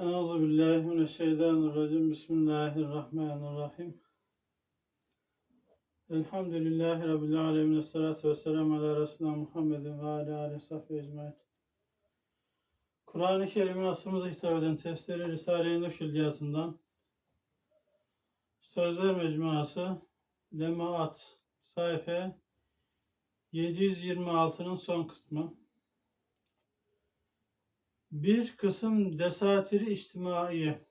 Euzu billahi mineşşeytanirracim. Bismillahirrahmanirrahim. Elhamdülillahi rabbil alamin. Essalatu vesselamü ala resulina Muhammedin ve ala alihi sahbihi ecmaîn. Kur'an-ı Kerim'in asrımıza hitap eden tefsiri Risale-i Nur Külliyatından Sözler Mecmuası Lemaat sayfa 726'nın son kısmı. Bir kısım desatiri içtimaiye.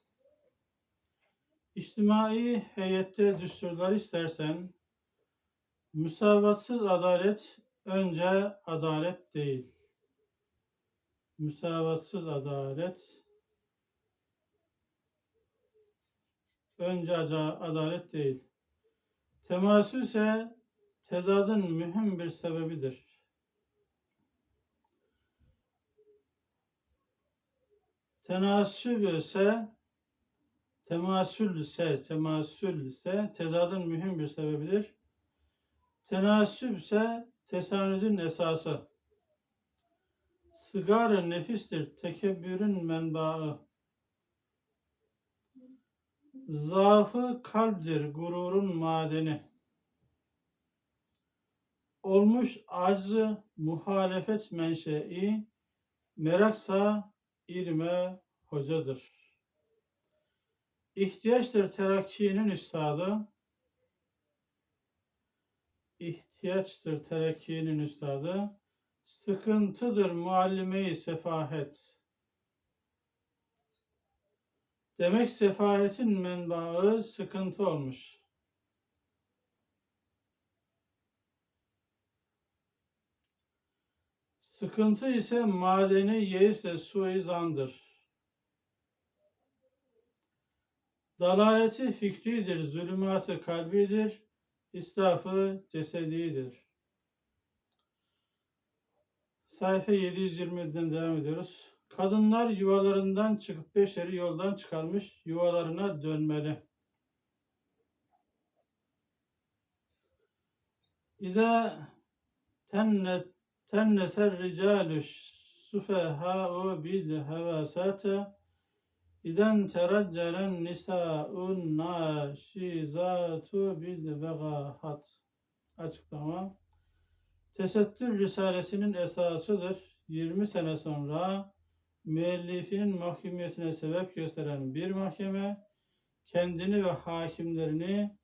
İçtimai heyette düsturlar istersen, müsavatsız adalet önce adalet değil. Müsavatsız adalet önce ada- adalet değil. Temasül ise tezadın mühim bir sebebidir. Tenasüb ise temasül ise temasül ise tezadın mühim bir sebebidir. Tenasüb ise tesanüdün esası. Sıgar nefistir, tekebbürün menbaı. Zaafı kalptir, gururun madeni. Olmuş aczı muhalefet menşei, meraksa ilme hocadır. İhtiyaçtır terakkinin üstadı. İhtiyaçtır terakkinin üstadı. Sıkıntıdır muallime-i sefahet. Demek sefahetin menbaı sıkıntı olmuş. Sıkıntı ise madeni yeisle suizandır. Dalaleti fikridir, zulümatı kalbidir, israfı cesedidir. Sayfa 720'den devam ediyoruz. Kadınlar yuvalarından çıkıp beşeri yoldan çıkarmış yuvalarına dönmeli. İza tennet tenneser ricalü sufehâ'u bil hevâsâte İden teraccelen nisâ'un nâşizâtu bil vegahat. Açıklama. Tesettür Risalesi'nin esasıdır. 20 sene sonra müellifinin mahkumiyetine sebep gösteren bir mahkeme kendini ve hakimlerini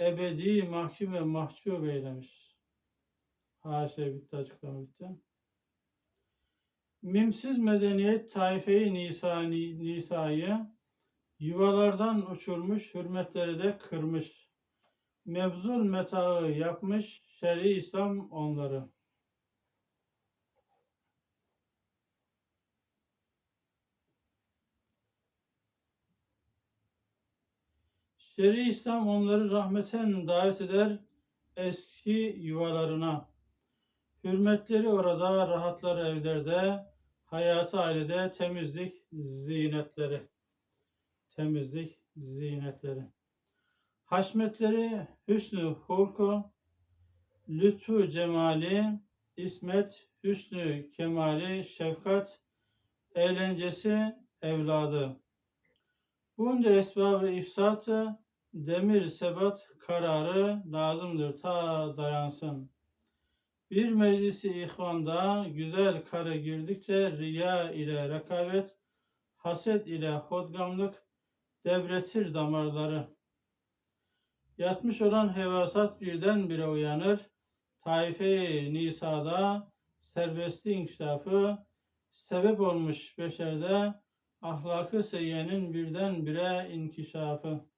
ebedi mahkum ve mahcup eylemiş. Haşa bitti açıklama bitti. Mimsiz medeniyet taife-i Nisa'yı yuvalardan uçurmuş, hürmetleri de kırmış. Mevzul metağı yapmış, şer'i İslam onları. Şer'i İslam onları rahmeten davet eder eski yuvalarına. Hürmetleri orada, rahatları evlerde, hayatı ailede, temizlik zinetleri. Temizlik zinetleri. Haşmetleri hüsnü hulku, lütfu cemali, ismet, hüsnü kemali, şefkat, eğlencesi, evladı. Bunca esbabı ifsatı, demir sebat kararı lazımdır ta dayansın. Bir meclisi ihvanda güzel kare girdikçe riya ile rekabet, haset ile hodgamlık devretir damarları. Yatmış olan hevasat birdenbire uyanır. Taife-i Nisa'da serbestliğin inkişafı sebep olmuş beşerde ahlakı seyyenin birdenbire inkişafı.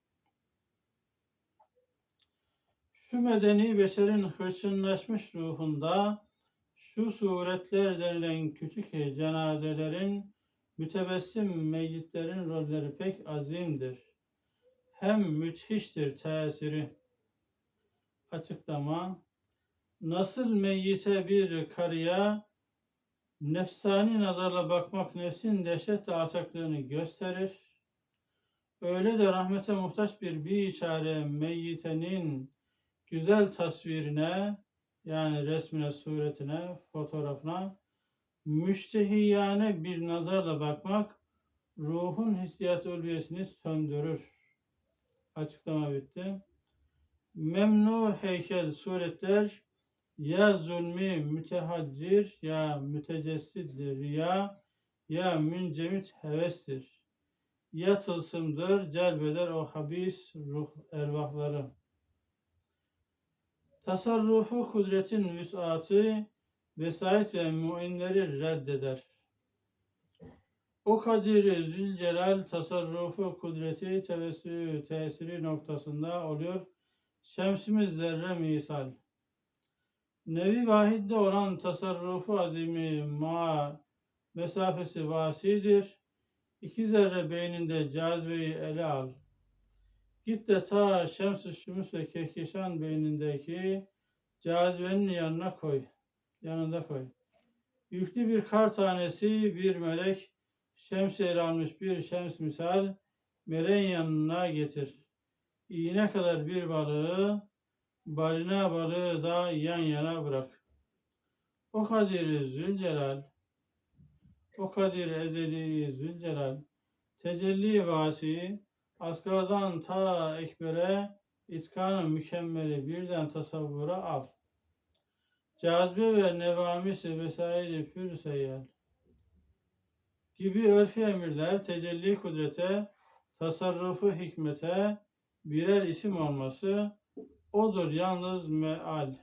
Şu medeni beşerin hırçınlaşmış ruhunda şu suretler denilen küçük cenazelerin mütebessim meyyitlerin rolleri pek azimdir. Hem müthiştir tesiri. Açıklama Nasıl meyyite bir karıya nefsani nazarla bakmak nefsin dehşet alçaklığını gösterir. Öyle de rahmete muhtaç bir biçare meyyitenin güzel tasvirine yani resmine, suretine, fotoğrafına müştehiyane bir nazarla bakmak ruhun hissiyat ulviyesini söndürür. Açıklama bitti. Memnu heykel suretler ya zulmi mütehaccir ya mütecessiddir ya ya müncemit hevestir. Ya tılsımdır celbeder o habis ruh ervahları. Tasarrufu kudretin vüsatı vesait ve muinleri reddeder. O kadiri Zülcelal tasarrufu kudreti tevessü tesiri noktasında oluyor. Şemsimiz zerre misal. Nevi vahidde olan tasarrufu azimi ma mesafesi vasidir. İki zerre beyninde cazibeyi ele al. Git de ta Şems-i Şumus ve Kehkeşan beynindeki cazibenin yanına koy. Yanında koy. Yüklü bir kar tanesi bir melek şems ele almış bir şems misal meleğin yanına getir. İğne kadar bir balığı balina balığı da yan yana bırak. O Kadir Zülcelal o Kadir Ezeli Zülcelal tecelli vasi asgardan ta ekbere itkanı mükemmeli birden tasavvura al. Cazibe ve nevamisi vesaire pür seyyal gibi örfi emirler tecelli kudrete, tasarrufu hikmete birer isim olması odur yalnız meal.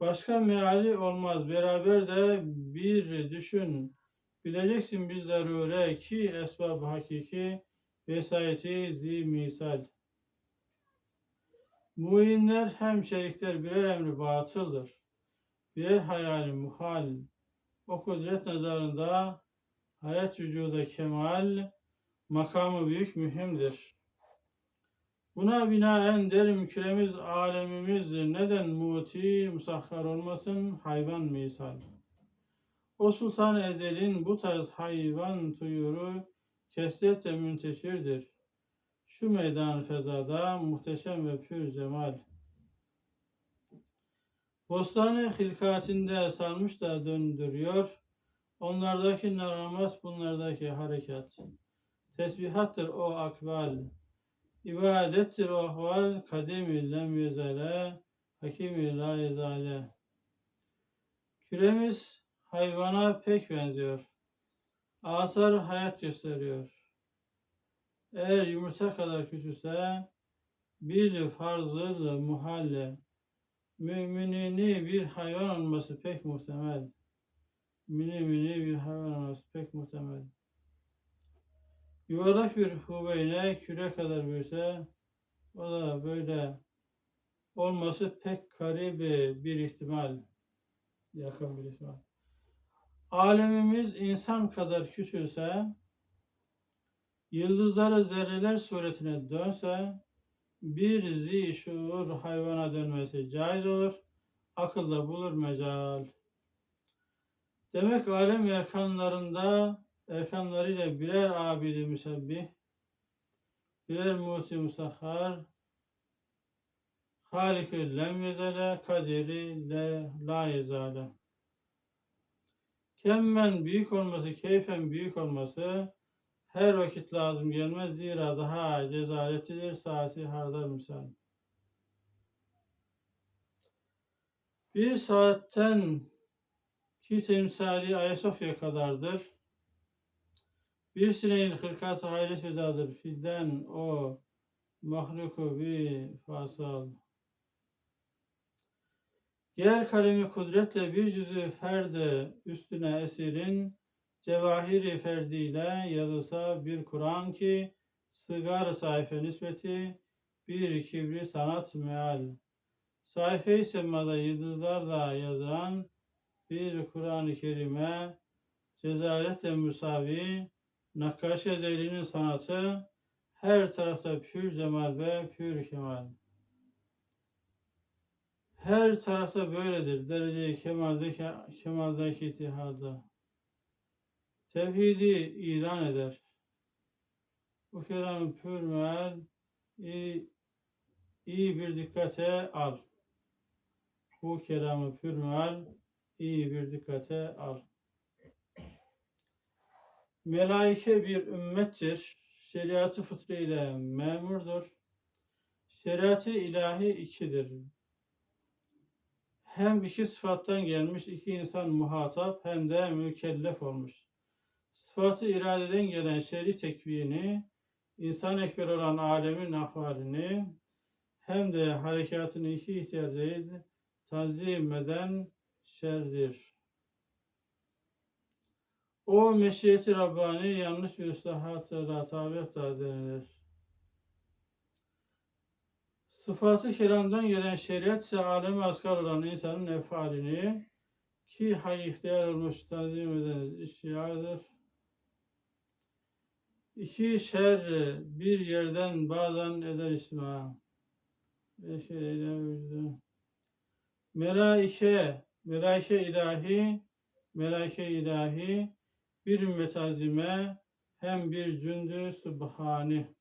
Başka meali olmaz. Beraber de bir düşün. Bileceksin bir zarure ki esbab hakiki vesayeti zi misal. Muinler hem şerikler birer emri batıldır. Birer hayali muhal. O kudret nazarında hayat vücuda kemal makamı büyük mühimdir. Buna binaen derim küremiz alemimiz neden muti musahhar olmasın hayvan misal. O sultan ezelin bu tarz hayvan tuyuru kesretle münteşirdir. Şu meydan fezada muhteşem ve pür cemal. Bostane hilkatinde sarmış da döndürüyor. Onlardaki nagamat bunlardaki harekat. Tesbihattır o akbal. İbadettir o ahval. Kademi lem yezale. Hakimi la yezale. Küremiz hayvana pek benziyor. Asar hayat gösteriyor. Eğer yumurta kadar küçülse bir farzıl muhalle müminini bir hayvan olması pek muhtemel. Mini bir hayvan olması pek muhtemel. Yuvarlak bir hubeyne küre kadar büyüse o da böyle olması pek karibi bir ihtimal. Yakın bir ihtimal. Alemimiz insan kadar küçülse, yıldızları zerreler suretine dönse, bir zi hayvana dönmesi caiz olur. Akılda bulur mecal. Demek alem erkanlarında erkanlarıyla birer abidi müsebbih, birer musi musahhar, Halik-i lem yezele, kaderi le la yezale. Kemmen büyük olması, keyfen büyük olması her vakit lazım gelmez. Zira daha cezaretlidir saati hardar misal. Bir saatten ki temsali Ayasofya kadardır. Bir sineğin hırkatı hayret fezadır. Filden o mahluku bir fasal. Diğer kalemi kudretle bir cüzü ferde üstüne esirin cevahiri ferdiyle yazılsa bir Kur'an ki sıgar sayfa nispeti bir kibri sanat meal. Sayfa-i semada yıldızlarla yazan bir Kur'an-ı Kerim'e cezaretle müsavi nakkaş ezelinin sanatı her tarafta pür cemal ve pür kemal. Her tarafta böyledir. Derece kemaldeki, kemaldeki itihada. Tevhidi ilan eder. Bu kelamı pür meal iyi, iyi bir dikkate al. Bu kelamı pür meal iyi bir dikkate al. Melaike bir ümmettir. Şeriatı fıtri ile memurdur. Şeriatı ilahi ikidir. Hem iki sıfattan gelmiş iki insan muhatap hem de mükellef olmuş. Sıfatı iradeden gelen şer'i tekvini, insan ekber olan alemin ahvalini, hem de harekatını iki ihtiyar değil, tanzim eden şerdir. O meşiyeti Rabbani yanlış bir ıslahatla tabi denilir. Sıfatı kelamdan gelen şeriat ise alemi asgar olan insanın efalini ki hay ihtiyar olmuş tanzim eden işyardır. İki şer bir yerden bazen eder isma. Melaike, melaike ilahi, melaike ilahi, bir ümmet azime, hem bir cündü subhani.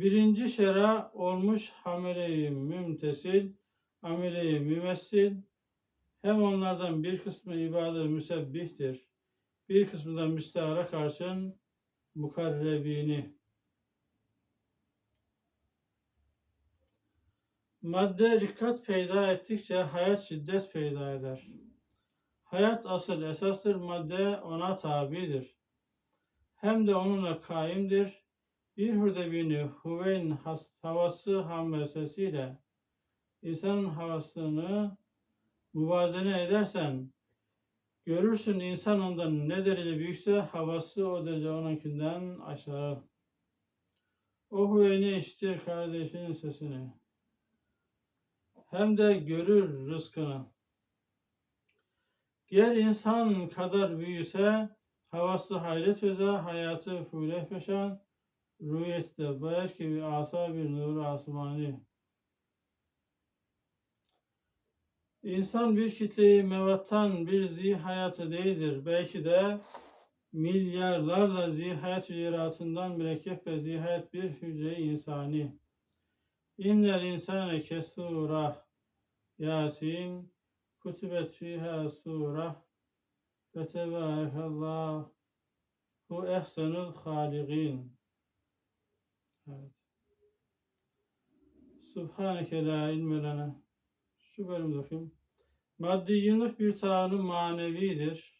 Birinci şera olmuş hamile-i mümtesil, amile-i mümessil, hem onlardan bir kısmı ibadet müsebbihtir, bir kısmı da müstahara karşın mukarrebini. Madde rikkat peyda ettikçe hayat şiddet peyda eder. Hayat asıl esastır, madde ona tabidir. Hem de onunla kaimdir. Bir hurdebini huveyn has- havası hamlesiyle insanın havasını muvazene edersen görürsün insan ondan ne derece büyükse havası o derece onunkinden aşağı. O huveyni işitir kardeşinin sesini. Hem de görür rızkını. Ger insan kadar büyüse, havası hayret feza, hayatı fule feşan, rüyette bayar gibi asa bir nur asmani. İnsan bir kitleyi mevattan bir zi hayatı değildir. Belki de milyarlarla zihayat hücreatından mürekkep ve zihayat bir hücre insani. İnnel insane kesura Yasin kutubet fiha sura ve tebârekallahu ehsenul hâligîn. Evet. Subhaneke la ilme lena. Şu bölümde okuyayım. Maddiyinlik bir tanrı manevidir.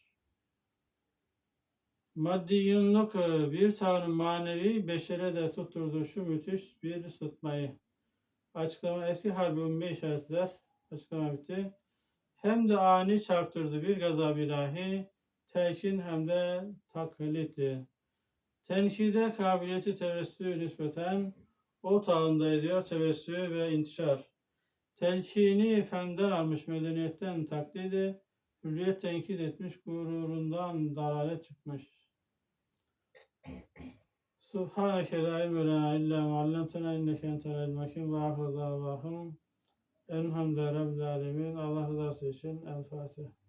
Maddiyinlik e, bir tanrı manevi beşere de tutturdu şu müthiş bir sıtmayı. Açıklama eski harbi ümme işaretler. Açıklama bitti. Hem de ani çarptırdı bir gazab ilahi. Telkin hem de taklitli. Tenkide kabiliyeti tevessü nispeten o tağında ediyor tevessü ve intişar. Telkini fenden almış medeniyetten taklidi, hürriyet tenkit etmiş gururundan dalalet çıkmış. Subhaneke la ilme lena illa ma allamtena inneke entel alim hakim ve ahir davahum. Elhamdülillahi Rabbil alemin. Allah rızası için El Fatiha.